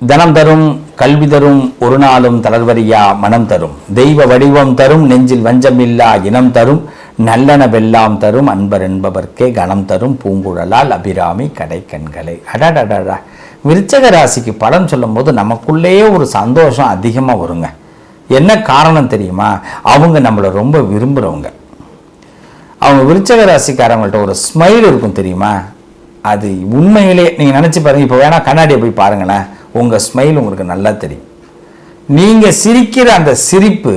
தனம் தரும் கல்வி தரும் ஒரு நாளும் தளர்வரியா மனம் தரும். தெய்வ வடிவம் தரும் நெஞ்சில் வஞ்சமில்லா இனம் தரும். நல்லனவெல்லாம் தரும் அன்பர் என்பவர்க்கே கணம் தரும். பூங்குழலால் அபிராமி கடை கண்களை அடடடடா. விருச்சக ராசிக்கு பலன் சொல்லும்போது நமக்குள்ளேயே ஒரு சந்தோஷம் அதிகமாக வருங்க. என்ன காரணம் தெரியுமா? அவங்க நம்மளை ரொம்ப விரும்புகிறவங்க அவங்க விருச்சக ராசிக்காரங்கள்ட்ட ஒரு ஸ்மைல் இருக்கும் தெரியுமா? அது உண்மையிலே நீங்கள் நினச்சி பாருங்க. இப்போ வேணால் கண்ணாடியை போய் பாருங்களேன். உங்கள் ஸ்மைல் உங்களுக்கு நல்லா தெரியும். நீங்கள் சிரிக்கிற அந்த சிரிப்பு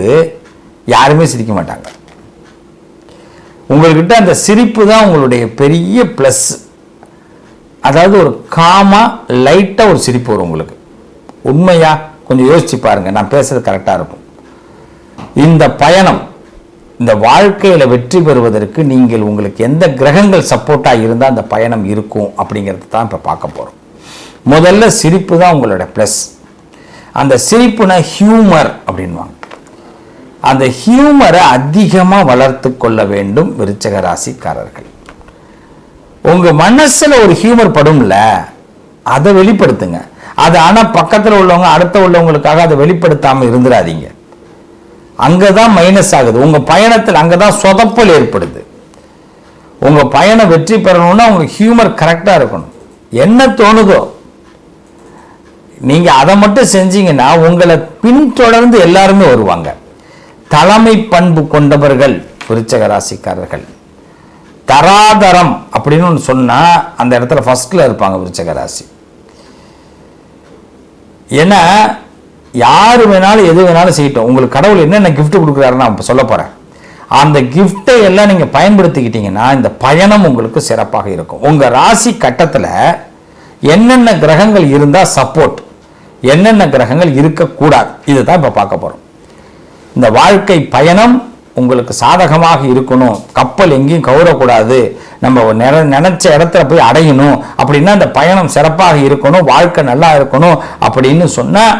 யாருமே சிரிக்க மாட்டாங்க. உங்கள்கிட்ட அந்த சிரிப்பு தான் உங்களுடைய பெரிய ப்ளஸ் அதாவது ஒரு காமா லைட்டாக ஒரு சிரிப்பு வரும் உங்களுக்கு. உண்மையாக கொஞ்சம் யோசிச்சு பாருங்க. நான் பேசுறது கரெக்டாக இருக்கும். இந்த பயணம் இந்த வாழ்க்கையில் வெற்றி பெறுவதற்கு நீங்கள் உங்களுக்கு எந்த கிரகங்கள் சப்போர்ட்டாக இருந்தால் அந்த பயணம் இருக்கும் அப்படிங்கிறது தான் இப்போ பார்க்க போகிறோம் முதல்ல சிரிப்பு தான் உங்களோட ப்ளஸ் அந்த சிரிப்புனா ஹியூமர் அப்படின்வாங்க அந்த ஹியூமரை அதிகமாக வளர்த்து கொள்ள வேண்டும் விருச்சக ராசிக்காரர்கள். உங்கள் மனசில் ஒரு ஹியூமர் படும்ல அதை வெளிப்படுத்துங்க. அது ஆனால் பக்கத்தில் உள்ளவங்க அடுத்த உள்ளவங்களுக்காக அதை வெளிப்படுத்தாமல் இருந்துடாதீங்க. அங்கே தான் மைனஸ் ஆகுது. உங்கள் பயணத்தில் அங்கே தான் சொதப்பல் ஏற்படுது. உங்கள் பயணம் வெற்றி பெறணும்னா உங்களுக்கு ஹியூமர் கரெக்டாக இருக்கணும். என்ன தோணுதோ நீங்கள் அதை மட்டும் செஞ்சீங்கன்னா உங்களை பின்தொடர்ந்து எல்லாருமே வருவாங்க. தலைமை பண்பு கொண்டவர்கள் விருச்சக ராசிக்காரர்கள் தராதரம் அப்படின்னு ஒன்று சொன்னால் அந்த இடத்துல ஃபஸ்ட்டில் இருப்பாங்க விருச்சக ராசி ஏன்னா யார் வேணாலும் எது வேணாலும் செய்யட்டும். உங்களுக்கு கடவுள் என்னென்ன கிஃப்ட் கொடுக்குறாருன்னு நான் சொல்ல போகிறேன் அந்த கிஃப்டை எல்லாம் நீங்கள் பயன்படுத்திக்கிட்டீங்கன்னா இந்த பயணம் உங்களுக்கு சிறப்பாக இருக்கும். உங்கள் ராசி கட்டத்தில் என்னென்ன கிரகங்கள் இருந்தால் சப்போர்ட் என்னென்ன கிரகங்கள் இருக்கக்கூடாது? இதை தான் இப்போ பார்க்க போகிறோம் இந்த வாழ்க்கை பயணம் உங்களுக்கு சாதகமாக இருக்கணும். கப்பல் எங்கேயும் கவுரக்கூடாது. நம்ம நிற நினைச்ச இடத்துல போய் அடையணும். அப்படின்னா அந்த பயணம் சிறப்பாக இருக்கணும். வாழ்க்கை நல்லா இருக்கணும் அப்படின்னு சொன்னால்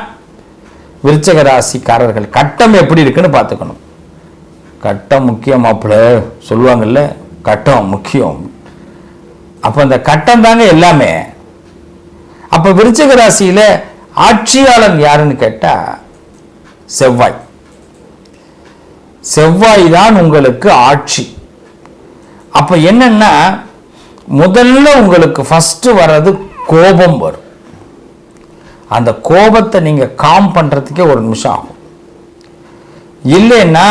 விருச்சக ராசிக்காரர்கள் கட்டம் எப்படி இருக்குன்னு பார்த்துக்கணும். கட்டம் முக்கியம் மாப்பிள்ள சொல்லுவாங்கல்ல கட்டம் முக்கியம். அப்போ அந்த கட்டம் தாங்க எல்லாமே. அப்போ விருச்சக ராசியில் ஆட்சியாளன் யாருன்னு கேட்டா செவ்வாய். செவ்வாய் தான் உங்களுக்கு ஆட்சி. அப்ப என்னன்னா முதல்ல உங்களுக்கு ஃபர்ஸ்ட் வர்றது கோபம் வரும். அந்த கோபத்தை நீங்க காம் பண்றதுக்கே ஒரு நிமிஷம் ஆகும். இல்லைன்னா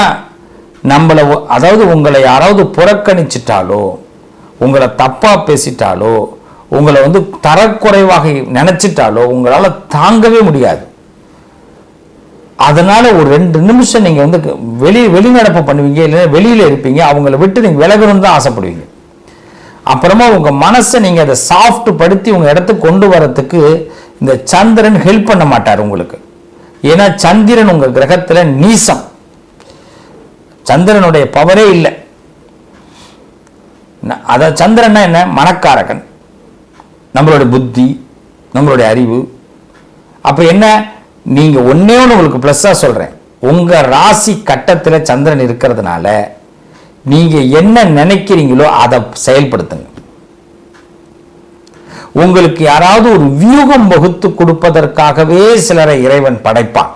நம்மளை அதாவது உங்களை யாராவது புறக்கணிச்சிட்டாலோ உங்களை தப்பா பேசிட்டாலோ உங்களை வந்து தரக்குறைவாக நினைச்சிட்டாலோ உங்களால் தாங்கவே முடியாது. அதனால ஒரு ரெண்டு நிமிஷம் நீங்கள் வந்து வெளி வெளிநடப்பு பண்ணுவீங்க இல்லைன்னா வெளியில் இருப்பீங்க அவங்கள விட்டு நீங்கள் விலகணும்னு தான் ஆசைப்படுவீங்க. அப்புறமா உங்கள் மனசை நீங்கள் அதை சாஃப்ட் படுத்தி உங்கள் இடத்துக்கு கொண்டு வரத்துக்கு இந்த சந்திரன் ஹெல்ப் பண்ண மாட்டார் உங்களுக்கு. ஏன்னா சந்திரன் உங்கள் கிரகத்தில் நீசம். சந்திரனுடைய பவரே இல்லை. அதான் சந்திரன்னா என்ன? மனக்காரகன். நம்மளோட புத்தி நம்மளுடைய அறிவு. அப்போ என்ன? நீங்கள் ஒன்னே ஒன்று உங்களுக்கு ப்ளஸ்ஸாக சொல்கிறேன் உங்கள் ராசி கட்டத்தில் சந்திரன் இருக்கிறதுனால நீங்கள் என்ன நினைக்கிறீங்களோ அதை செயல்படுத்துங்க. உங்களுக்கு யாராவது ஒரு வியூகம் வகுத்து கொடுப்பதற்காகவே சிலரை இறைவன் படைப்பான்.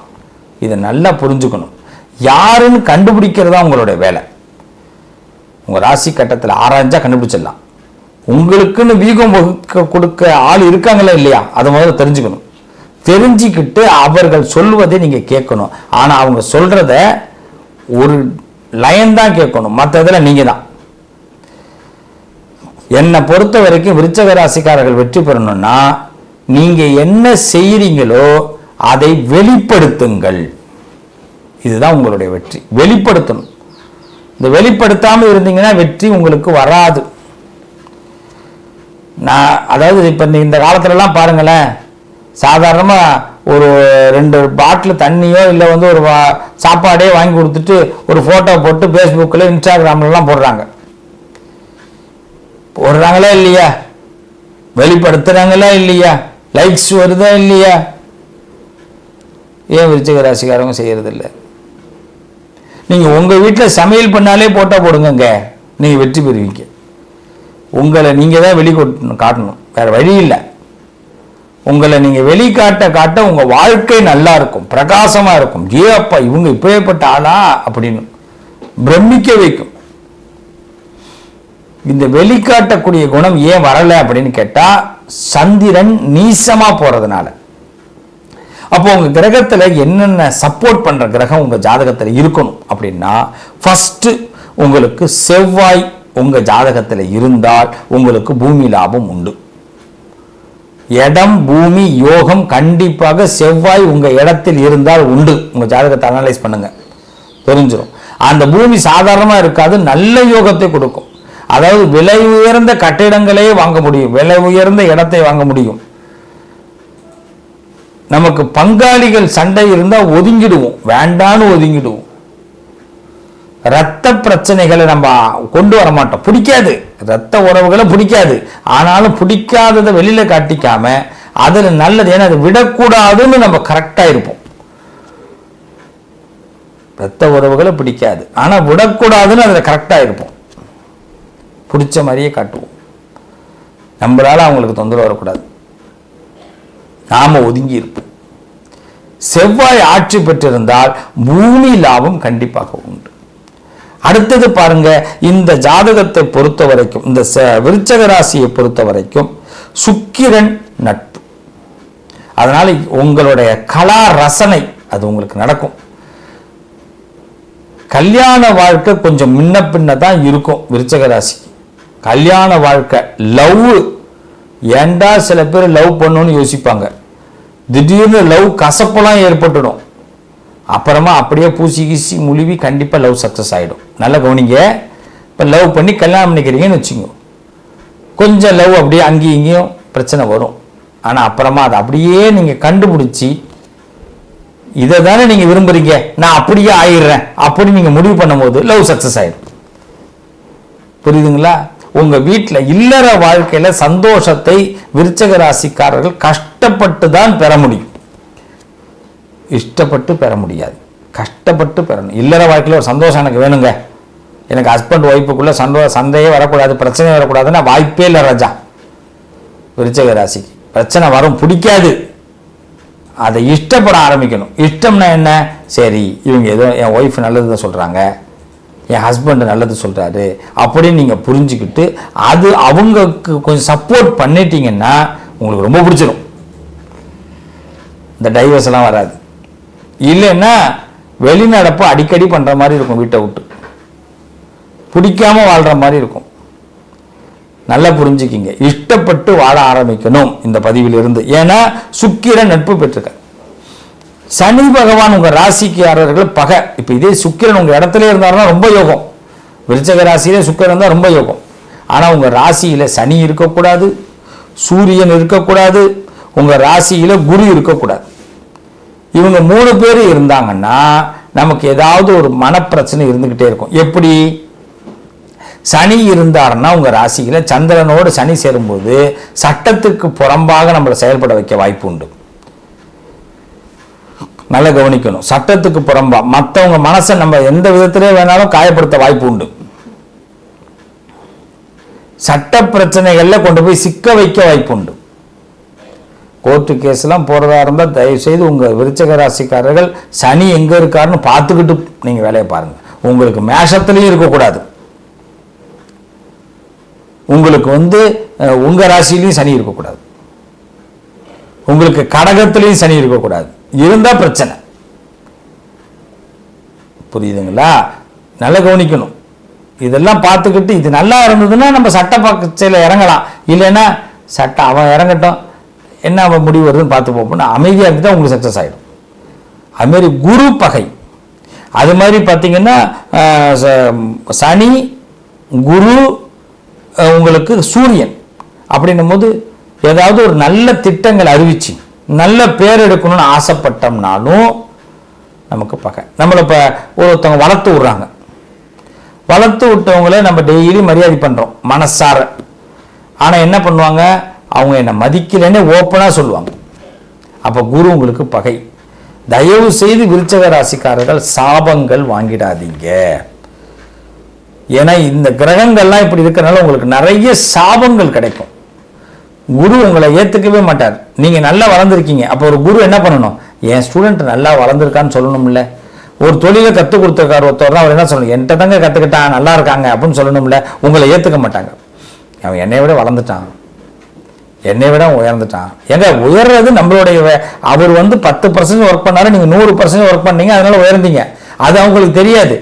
இதை நல்லா புரிஞ்சுக்கணும். யாருன்னு கண்டுபிடிக்கிறதா உங்களுடைய வேலை. உங்கள் ராசி கட்டத்தில் ஆராய்ஞ்சா கண்டுபிடிச்சிடலாம். உங்களுக்குன்னு வீகம் வகுக்க கொடுக்க ஆள் இருக்காங்களா இல்லையா? அதை முதல்ல தெரிஞ்சுக்கணும். தெரிஞ்சுக்கிட்டு அவர்கள் சொல்வதை நீங்கள் கேட்கணும். ஆனால் அவங்க சொல்கிறத ஒரு லைன் தான் கேட்கணும். மற்ற இதில் நீங்கள் தான். என்னை பொறுத்த வரைக்கும் விருச்சக ராசிக்காரர்கள் வெற்றி பெறணும்னா நீங்கள் என்ன செய்கிறீங்களோ அதை வெளிப்படுத்துங்கள். இதுதான் உங்களுடைய வெற்றி. வெளிப்படுத்தணும். இந்த வெளிப்படுத்தாமல் இருந்தீங்கன்னா வெற்றி உங்களுக்கு வராது. நான் அதாவது இப்போ இந்த காலத்துலலாம் பாருங்களேன் சாதாரணமாக ஒரு ரெண்டு பாட்டில் தண்ணியோ இல்லை வந்து ஒரு வா- சாப்பாடே வாங்கி கொடுத்துட்டு ஒரு ஃபோட்டோ போட்டு ஃபேஸ்புக்கில் இன்ஸ்டாகிராம்லலாம் போடுறாங்க. போடுறாங்களா இல்லையா? வெளிப்படுத்துகிறாங்களா இல்லையா? லைக்ஸ் வருதா இல்லையா? ஏன் விருச்சிக ராசிக்காரங்க செய்கிறதில்ல நீங்கள் உங்கள் வீட்டில் சமையல் பண்ணாலே போட்டோ போடுங்கங்க. நீங்கள் வெற்றி பெறுவீங்க. உங்களை நீங்கள் தான் வெளிக்கொட்டணும் காட்டணும். வேறு வழி இல்லை. உங்களை நீங்கள் வெளிக்காட்ட காட்ட உங்கள் வாழ்க்கை நல்லா இருக்கும். பிரகாசமாக இருக்கும். ஏ அப்பா இவங்க இப்பேற்பட்ட ஆளா? அப்படின்னு பிரமிக்க வைக்கும். இந்த வெளிக்காட்டக்கூடிய குணம் ஏன் வரலை அப்படின்னு கேட்டால் சந்திரன் நீசமாக போகிறதுனால அப்போ உங்கள் கிரகத்தில் என்னென்ன சப்போர்ட் பண்ணுற கிரகம் உங்கள் ஜாதகத்தில் இருக்கணும் அப்படின்னா ஃபஸ்ட்டு உங்களுக்கு செவ்வாய் உங்க ஜாதகத்தில் இருந்தால் உங்களுக்கு பூமி லாபம் உண்டு. இடம் பூமி யோகம் கண்டிப்பாக செவ்வாய் உங்க இடத்தில் இருந்தால் உண்டு. உங்க ஜாதகத்தை அனலைஸ் பண்ணுங்க. தெரிஞ்சிடும் அந்த பூமி சாதாரணமா இருக்காது நல்ல யோகத்தை கொடுக்கும். அதாவது விலை உயர்ந்த கட்டிடங்களே வாங்க முடியும். விலை உயர்ந்த இடத்தை வாங்க முடியும். நமக்கு பங்காளிகள் சண்டை இருந்தால் ஒதுங்கிடுவோம். வேண்டான்னு ஒதுங்கிடுவோம். ரத்த பிரச்சனைகளை நம்ம கொண்டு வர மாட்டோம். பிடிக்காது. ரத்த உறவுகளை பிடிக்காது. ஆனாலும் பிடிக்காததை வெளியில காட்டிக்காம அதில் நல்லது ஏன்னா அதை விடக்கூடாதுன்னு நம்ம கரெக்டாக இருப்போம். ரத்த உறவுகளை பிடிக்காது. ஆனா விடக்கூடாதுன்னு அதில் கரெக்டாக இருப்போம். பிடிச்ச மாதிரியே காட்டுவோம். நம்மளால அவங்களுக்கு தொந்தரவு வரக்கூடாது. நாம ஒதுங்கி இருப்போம். செவ்வாய் ஆட்சி பெற்றிருந்தால் பூமி லாபம் கண்டிப்பாக உண்டு. அடுத்தது பாருங்க இந்த ஜாதகத்தை பொறுத்த வரைக்கும் இந்த ச- விருச்சக ராசியை பொறுத்த வரைக்கும் சுக்கிரன் நட்பு. அதனால உங்களுடைய கலா ரசனை அது உங்களுக்கு நடக்கும். கல்யாண வாழ்க்கை கொஞ்சம் முன்ன பின்ன தான் இருக்கும் விருச்சக ராசி கல்யாண வாழ்க்கை லவ். ஏன்டா சில பேர் லவ் பண்ணணும்னு யோசிப்பாங்க. திடீர்னு லவ் கசப்பெல்லாம் ஏற்பட்டுடும். அப்புறமா அப்படியே பூசி கீசி முழுவி கண்டிப்பாக லவ் சக்ஸஸ் ஆகிடும் நல்லா கவனிங்க. இப்போ லவ் பண்ணி கல்யாணம் பண்ணிக்கிறீங்கன்னு வச்சுங்க கொஞ்சம் லவ் அப்படியே அங்கேயும் இங்கேயும் பிரச்சனை வரும். ஆனால் அப்புறமா அதை அப்படியே நீங்கள் கண்டுபிடிச்சி இதை தானே நீங்கள் விரும்புகிறீங்க நான் அப்படியே ஆயிடுறேன். அப்படி நீங்கள் முடிவு பண்ணும்போது லவ் சக்ஸஸ் ஆயிடும். புரியுதுங்களா? உங்க வீட்டில் இல்லற வாழ்க்கையில சந்தோஷத்தை விருச்சக ராசிக்காரர்கள் கஷ்டப்பட்டு தான் பெற முடியும். இஷ்டப்பட்டு பெற முடியாது. கஷ்டப்பட்டு பெறணும். இல்லற வாழ்க்கையில் ஒரு சந்தோஷம் எனக்கு வேணுங்க. எனக்கு ஹஸ்பண்ட் ஒய்ஃபுக்குள்ள சண்டை சண்டையே வரக்கூடாது பிரச்சனையே வரக்கூடாதுன்னா வாய்ப்பே இல்லை ராஜா. விருச்சக ராசிக்கு. பிரச்சனை வரும் பிடிக்காது. அதை இஷ்டப்பட ஆரம்பிக்கணும். இஷ்டம்னா என்ன? சரி இவங்க ஏதோ என் ஒய்ஃப் நல்லது தான் சொல்கிறாங்க என் ஹஸ்பண்டு நல்லது சொல்கிறாரு அப்படின்னு நீங்கள் புரிஞ்சுக்கிட்டு அது அவங்களுக்கு கொஞ்சம் சப்போர்ட் பண்ணிட்டீங்கன்னா உங்களுக்கு ரொம்ப பிடிச்சிடும் இந்த டைவர்ஸ் எல்லாம் வராது. இல்லைன்னா வெளிநடப்பு அடிக்கடி பண்ணுற மாதிரி இருக்கும் வீட்டை விட்டு. பிடிக்காம வாழ்கிற மாதிரி இருக்கும். நல்லா புரிஞ்சுக்கிங்க. இஷ்டப்பட்டு வாழ ஆரம்பிக்கணும் இந்த பதிவிலிருந்து. ஏன்னா சுக்கிரன் நட்பு பெற்றிருக்க சனி பகவான் உங்கள் ராசிக்காரர்கள் பகை. இப்போ இதே சுக்கிரன் உங்கள் இடத்துல இருந்தாருன்னா ரொம்ப யோகம். விருச்சக ராசியிலே சுக்கிரன் தான் ரொம்ப யோகம். ஆனால் உங்கள் ராசியில் சனி இருக்கக்கூடாது. சூரியன் இருக்கக்கூடாது. உங்கள் ராசியில் குரு இருக்கக்கூடாது. இவங்க மூணு பேர் இருந்தாங்கன்னா நமக்கு ஏதாவது ஒரு மனப்பிரச்சனை இருந்துக்கிட்டே இருக்கும். எப்படி? சனி இருந்தாருன்னா உங்க ராசியில் சந்திரனோடு சனி சேரும்போது சட்டத்துக்கு புறம்பாக நம்மளை செயல்பட வைக்க வாய்ப்பு உண்டு. நல்லா கவனிக்கணும். சட்டத்துக்கு புறம்பா. மற்றவங்க மனசை நம்ம எந்த விதத்திலே வேணாலும் காயப்படுத்த வாய்ப்பு உண்டு. சட்ட பிரச்சனைகள்ல கொண்டு போய் சிக்க வைக்க வாய்ப்பு உண்டு. கோர்ட்டு கேஸ்லாம் போறதா இருந்தால் தயவு செய்து உங்க விருச்சக ராசிக்காரர்கள் சனி எங்க இருக்காருன்னு பார்த்துக்கிட்டு நீங்க வேலையை பாருங்க. உங்களுக்கு மேஷத்துலேயும் இருக்கக்கூடாது. உங்களுக்கு வந்து உங்கள் உங்க ராசியிலையும் சனி இருக்கக்கூடாது. உங்களுக்கு கடகத்திலையும் சனி இருக்கக்கூடாது. இருந்தால் பிரச்சனை. புரியுதுங்களா? நல்லா கவனிக்கணும். இதெல்லாம் பார்த்துக்கிட்டு இது நல்லா இருந்ததுன்னா நம்ம சட்ட பக்கத்தில் இறங்கலாம். இல்லைன்னா சட்டம் அவன் இறங்கட்டும். என்ன அவன் முடிவு வருதுன்னு பார்த்து போப்போம்னா அமைதியாக இருந்துட்டு உங்களுக்கு சக்ஸஸ் ஆகிடும் அதுமாரி குரு பகை. அது மாதிரி பார்த்தீங்கன்னா சனி குரு உங்களுக்கு சூரியன் அப்படின்னும் போது ஏதாவது ஒரு நல்ல திட்டங்கள் அறிவிச்சு நல்ல பேர் எடுக்கணும்னு ஆசைப்பட்டோம்னாலும் நமக்கு பகை. நம்மளை இப்போ ஒருத்தவங்க வளர்த்து விட்றாங்க. வளர்த்து விட்டவங்கள நம்ம டெய்லி மரியாதை பண்ணுறோம் மனசார. ஆனால் என்ன பண்ணுவாங்க? அவங்க என்னை மதிக்கலைன்னே ஓப்பனாக சொல்லுவாங்க. அப்போ குரு உங்களுக்கு பகை. தயவு செய்து விருச்சக ராசிக்காரர்கள் சாபங்கள் வாங்கிடாதீங்க. ஏன்னா இந்த கிரகங்கள்லாம் இப்படி இருக்கிறனால உங்களுக்கு நிறைய சாபங்கள் கிடைக்கும். குரு உங்களை ஏற்றுக்கவே மாட்டார். நீங்கள் நல்லா வளர்ந்துருக்கீங்க. அப்போ ஒரு குரு என்ன பண்ணணும்? என் ஸ்டூடெண்ட் நல்லா வளர்ந்துருக்கான்னு சொல்லணும்ல. ஒரு தொழிலை கற்றுக் கொடுத்துருக்கார் ஒருத்தர் அவர் என்ன சொல்லணும்? என்கிட்ட தாங்க கற்றுக்கிட்டான் நல்லா இருக்காங்க அப்படின்னு சொல்லணும்ல. உங்களை ஏற்றுக்க மாட்டாங்க. அவன் என்னை விட வளர்ந்துட்டான். என்னை விட உயர்ந்துட்டான். ஏங்க உயர்றது நம்மளுடைய அவர் வந்து பத்து பர்சன்ட் ஒர்க் பண்ணாரு நீங்கள் நூறு பர்சன்ட் ஒர்க் பண்ணீங்க அதனால உயர்ந்தீங்க. அது அவங்களுக்கு தெரியாது.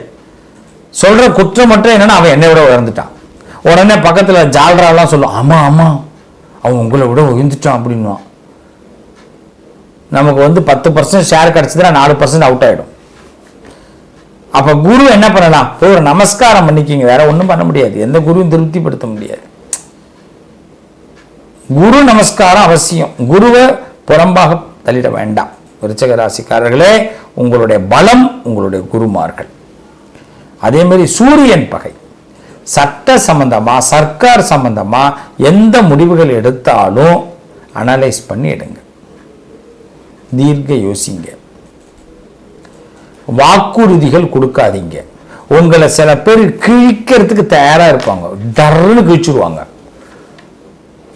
சொல்ற குற்றம் மட்டும் என்னன்னா அவன் என்னை விட உயர்ந்துட்டான். உடனே பக்கத்துல ஜால்ராலாம் சொல்லும் ஆமா ஆமா அவன் உங்களை விட உயர்ந்துட்டான் அப்படின்னுவான். நமக்கு வந்து பத்து பர்சன்ட் ஷேர் கிடைச்சதுன்னா நாலு பர்சன்ட் அவுட் ஆயிடும். அப்ப குரு என்ன பண்ணலாம்? போய் ஒரு நமஸ்காரம் பண்ணிக்கிங்க. வேற ஒன்றும் பண்ண முடியாது. எந்த குருவும் திருப்திப்படுத்த முடியாது. குரு நமஸ்காரம் அவசியம். குருவை புறம்பாக தள்ளிட வேண்டாம். விருச்சக ராசிக்காரர்களே உங்களுடைய பலம் உங்களுடைய குருமார்கள். அதே மாதிரி சூரியன் பகை. சட்ட சம்பந்தமா சர்க்கார் சம்பந்தமா எந்த முடிவுகள் எடுத்தாலும் அனலைஸ் பண்ணி எடுங்க. தீர்க்க யோசிங்க. வாக்குறுதிகள் கொடுக்காதீங்க. உங்களை சில பேர் கிழிக்கிறதுக்கு தயாராக இருப்பாங்க. டர்னு கிழிச்சுடுவாங்க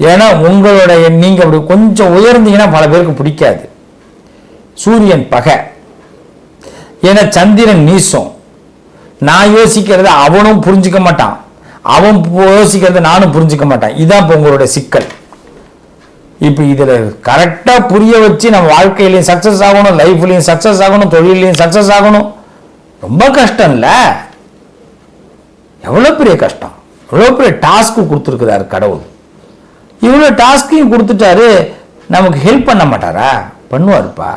ஏன்னா உங்களுடைய நீங்க அப்படி கொஞ்சம் உயர்ந்தீங்கன்னா பல பேருக்கு பிடிக்காது. சூரியன் பகை. ஏன்னா சந்திரன் நீசம். நான் யோசிக்கிறத அவனும் புரிஞ்சுக்க மாட்டான். அவன் யோசிக்கிறத நானும் புரிஞ்சுக்க மாட்டான். இதான் இப்போ உங்களுடைய சிக்கல். இப்போ இதில் கரெக்டாக புரிய வச்சு நம்ம வாழ்க்கையிலையும் சக்ஸஸ் ஆகணும் லைஃப்லையும் சக்ஸஸ் ஆகணும் தொழிலையும் சக்ஸஸ் ஆகணும். ரொம்ப கஷ்டம் இல்லை? எவ்வளோ பெரிய கஷ்டம்? எவ்வளோ பெரிய டாஸ்க்கு கொடுத்துருக்குறாரு கடவுள். இவ்வளோ டாஸ்க்கையும் கொடுத்துட்டாரு நமக்கு ஹெல்ப் பண்ண மாட்டாரா? பண்ணுவாருப்பா.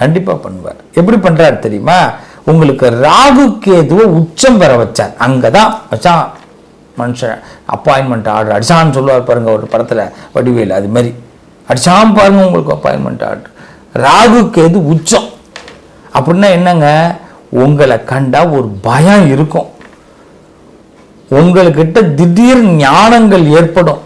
கண்டிப்பாக பண்ணுவார். எப்படி பண்ணுறாரு தெரியுமா? உங்களுக்கு ராகு கேதுவை உச்சம் பெற வச்சார். அங்கே தான் வச்சான் மனுஷன் அப்பாயின்மெண்ட் ஆர்டர் அடிச்சான்னு சொல்லுவார் பாருங்க ஒரு படத்தில் வடிவேல் அது மாதிரி. அடிச்சான் பாருங்க உங்களுக்கு அப்பாயின்மெண்ட் ஆர்டர் ராகு கேது உச்சம். அப்படின்னா என்னங்க? உங்களை கண்டா ஒரு பயம் இருக்கும். உங்கள்கிட்ட திடீர் ஞானங்கள் ஏற்படும்.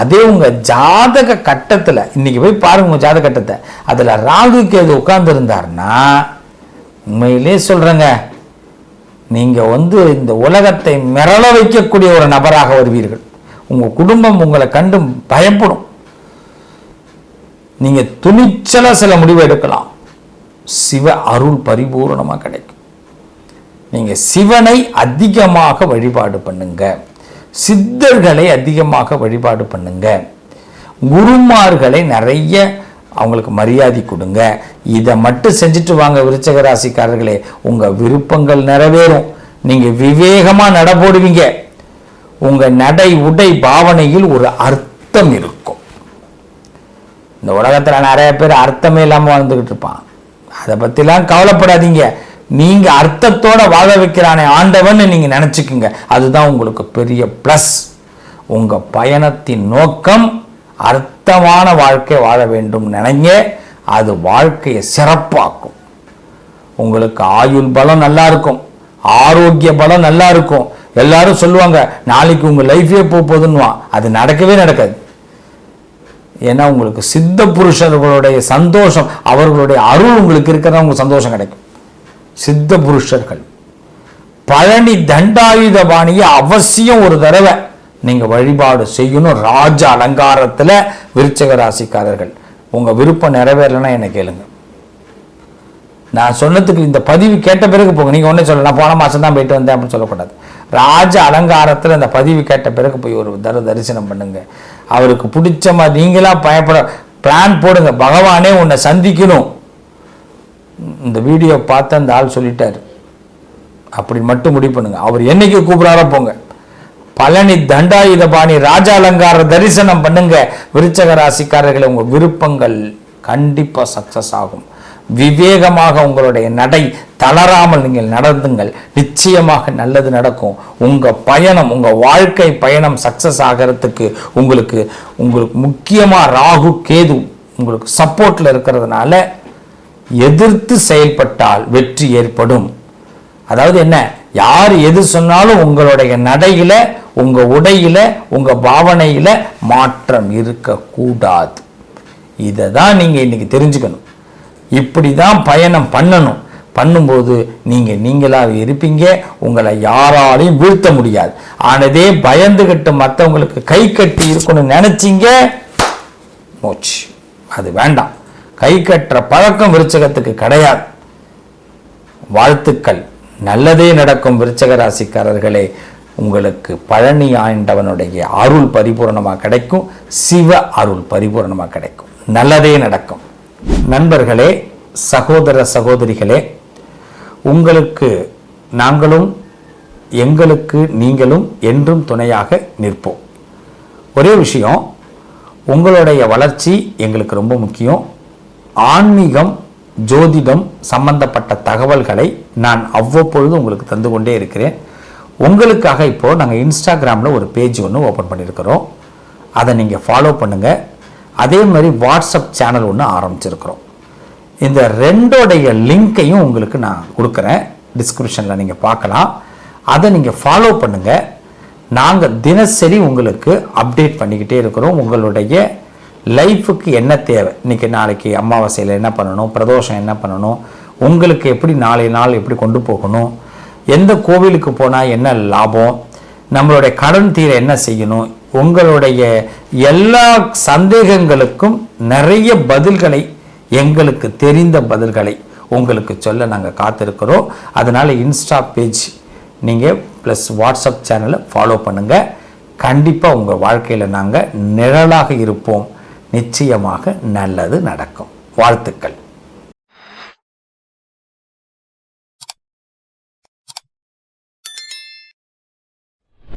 அதே உங்க ஜாதக கட்டத்தில் இன்னைக்கு போய் பாருங்க உங்கள் ஜாதக கட்டத்தை. அதில் ராகு கேது உட்கார்ந்து இருந்தாருன்னா உண்மையிலே சொல்றேங்க நீங்க வந்து இந்த உலகத்தை மிரள வைக்கக்கூடிய ஒரு நபராக வருவீர்கள். உங்க குடும்பம் உங்களை கண்டு பயப்படும். நீங்க துணிச்சலா சில முடிவு எடுக்கலாம். சிவ அருள் பரிபூரணமா கிடைக்கும். நீங்க சிவனை அதிகமாக வழிபாடு பண்ணுங்க. சித்தர்களை அதிகமாக வழிபாடு பண்ணுங்க. குருமார்களை நிறைய அவங்களுக்கு மரியாதை கொடுங்க. இதை மட்டும் செஞ்சுட்டு வாங்க விருச்சக ராசிக்காரர்களே உங்க விருப்பங்கள் நிறைவேறும். நீங்க விவேகமா நட போடுவீங்க. உங்க நடை உடை பாவனையில் ஒரு அர்த்தம் இருக்கும். இந்த உலகத்துல நிறைய பேர் அர்த்தமே இல்லாம வாழ்ந்துகிட்டு இருப்பான் அதை பற்றிலாம் கவலைப்படாதீங்க. நீங்க அர்த்தத்தோட வாழ வைக்கிறானே ஆண்டவன் நீங்க நினச்சிக்கோங்க. அதுதான் உங்களுக்கு பெரிய ப்ளஸ் உங்க பயணத்தின் நோக்கம் அர்த்தமான வாழ்க்கை வாழ வேண்டும் நினைங்க. அது வாழ்க்கையை சிறப்பாக்கும். உங்களுக்கு ஆயுள் பலம் நல்லா இருக்கும் ஆரோக்கிய பலம் நல்லா இருக்கும் எல்லாரும் சொல்லுவாங்க நாளைக்கு உங்க லைஃபே போக போகுதுன்னுவான் அது நடக்கவே நடக்காது. ஏன்னா உங்களுக்கு சித்த புருஷர்களுடைய சந்தோஷம் அவர்களுடைய அருள் உங்களுக்கு இருக்கிறதா உங்களுக்கு சந்தோஷம் கிடைக்கும். சித்த புருஷர்கள். பழனி தண்டாயுத பாணியை அவசியம் ஒரு தடவை நீங்க வழிபாடு செய்யணும். ராஜ அலங்காரத்துல விருச்சக ராசிக்காரர்கள். உங்க விருப்பம் நிறைவேறலைன்னா என்ன கேளுங்க. நான் சொன்னதுக்கு இந்த பதிவு கேட்ட பிறகு போங்க. நீங்க ஒன்னே சொல்ல நான் போன மாசம் தான் போயிட்டு வந்தேன் அப்படின்னு சொல்லக்கூடாது. ராஜ அலங்காரத்துல இந்த பதிவு கேட்ட பிறகு போய் ஒரு தர தரிசனம் பண்ணுங்க. அவருக்கு பிடிச்ச மாதிரி நீங்களா பயப்பட பிளான் போடுங்க. பகவானே உன்னை சந்திக்கணும். இந்த வீடியோ பார்த்து அந்த ஆள் சொல்லிட்டார். அப்படி மட்டும் முடிவு பண்ணுங்க. அவர் என்னைக்கு கூப்பிடாரோ போங்க. பழனி தண்டாயுதபாணி ராஜாலங்கார தரிசனம் பண்ணுங்க. விருச்சக ராசிக்காரர்களை உங்க விருப்பங்கள் கண்டிப்பா சக்சஸ் ஆகும். விவேகமாக உங்களுடைய நடை தளராமல் நீங்கள் நடந்துங்கள். நிச்சயமாக நல்லது நடக்கும். உங்க பயணம் உங்க வாழ்க்கை பயணம் சக்சஸ் ஆகிறதுக்கு உங்களுக்கு உங்களுக்கு முக்கியமா ராகு கேது உங்களுக்கு சப்போர்ட்ல இருக்கிறதுனால எதிர்த்து செயல்பட்டால் வெற்றி ஏற்படும். அதாவது என்ன? யார் எது சொன்னாலும் உங்களுடைய நடையில உங்க உடையில உங்க பாவனையில மாற்றம் இருக்கக்கூடாது. இதை தான் நீங்க இன்னைக்கு தெரிஞ்சுக்கணும். இப்படி தான் பயணம் பண்ணணும். பண்ணும்போது நீங்கள் நீங்களாக இருப்பீங்க. உங்களை யாராலையும் வீழ்த்த முடியாது. ஆனதே பயந்துகிட்டு மற்றவங்களுக்கு கை கட்டி இருக்கணும்னு நினைச்சீங்க மூச்சு. அது வேண்டாம். கை கட்டுற பழக்கம் விருச்சகத்துக்கு கிடையாது. வாழ்த்துக்கள். நல்லதே நடக்கும் விருச்சக ராசிக்காரர்களே. உங்களுக்கு பழனி ஆண்டவனுடைய அருள் பரிபூரணமாக கிடைக்கும் சிவ அருள் பரிபூரணமாக கிடைக்கும். நல்லதே நடக்கும். நண்பர்களே சகோதர சகோதரிகளே உங்களுக்கு நாங்களும் எங்களுக்கு நீங்களும் என்றும் துணையாக நிற்போம். ஒரே விஷயம் உங்களுடைய வளர்ச்சி எங்களுக்கு ரொம்ப முக்கியம். ஆன்மீகம் ஜோதிடம் சம்பந்தப்பட்ட தகவல்களை நான் அவ்வப்பொழுது உங்களுக்கு தந்து கொண்டே இருக்கிறேன். உங்களுக்காக இப்போ நாங்கள் இன்ஸ்டாகிராமில் ஒரு பேஜ் ஒன்று ஓப்பன் பண்ணியிருக்கிறோம் அதை நீங்கள் ஃபாலோ பண்ணுங்கள் அதே மாதிரி வாட்ஸ்அப் சேனல் ஒன்று ஆரம்பிச்சிருக்கிறோம். இந்த ரெண்டோடைய லிங்க்கையும் உங்களுக்கு நான் கொடுக்குறேன். டிஸ்கிரிப்ஷனில் நீங்கள் பார்க்கலாம். அதை நீங்கள் ஃபாலோ பண்ணுங்கள் நாங்கள் தினசரி உங்களுக்கு அப்டேட் பண்ணிக்கிட்டே இருக்கிறோம். உங்களுடைய லைஃபுக்கு என்ன தேவை? இன்றைக்கி நாளைக்கு அமாவாசையில் என்ன பண்ணணும்? பிரதோஷம் என்ன பண்ணணும்? உங்களுக்கு எப்படி நாளை நாள் எப்படி கொண்டு போகணும்? எந்த கோவிலுக்கு போனால் என்ன லாபம்? நம்மளுடைய கடன் தீர என்ன செய்யணும்? உங்களுடைய எல்லா சந்தேகங்களுக்கும் நிறைய பதில்களை எங்களுக்கு தெரிந்த பதில்களை உங்களுக்கு சொல்ல நாங்கள் காத்திருக்கிறோம். அதனால் இன்ஸ்டா பேஜ் நீங்கள் ப்ளஸ் வாட்ஸ்அப் சேனலை ஃபாலோ பண்ணுங்கள் கண்டிப்பாக உங்கள் வாழ்க்கையில் நாங்கள் நிழலாக இருப்போம். நிச்சயமாக நல்லது நடக்கும். வாழ்த்துக்கள்.